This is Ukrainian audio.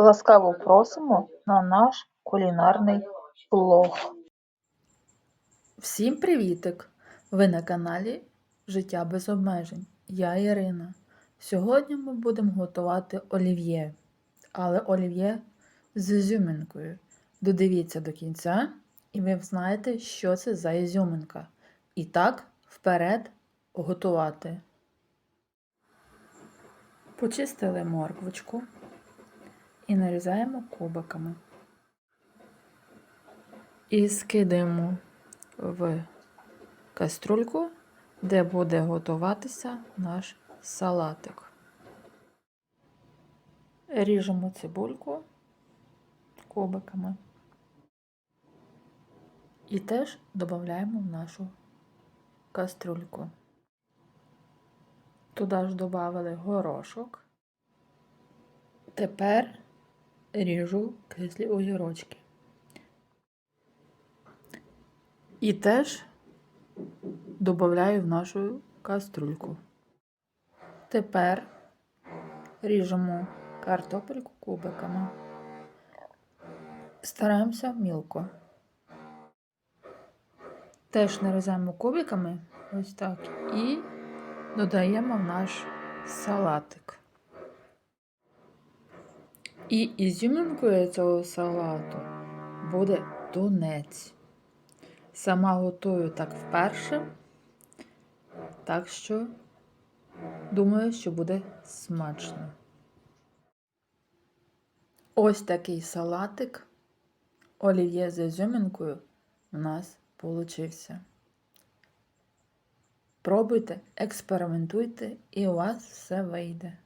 Ласкаво просимо на наш кулінарний блог. Всім привітик! Ви на каналі Життя без обмежень. Я Ірина. Сьогодні ми будемо готувати олів'є, але олів'є з ізюминкою. Додивіться до кінця, і ви знаєте, що це за ізюминка. І так, вперед готувати. Почистили морквочку і нарізаємо кубиками. І скидаємо в каструльку, де буде готуватися наш салатик. Ріжемо цибульку кубиками. І теж додаємо в нашу каструльку. Туди ж додали горошок. Тепер ріжу кислі огірочки. І теж додаю в нашу каструльку. Тепер ріжемо картопельку кубиками. Стараємося мілко. Теж нарізаємо кубиками, ось так, і додаємо в наш салатик. І ізюминкою цього салату буде тунець. Сама готую так вперше, так що думаю, що буде смачно. Ось такий салатик олів'є з ізюминкою у нас получився. Пробуйте, експериментуйте, і у вас все вийде.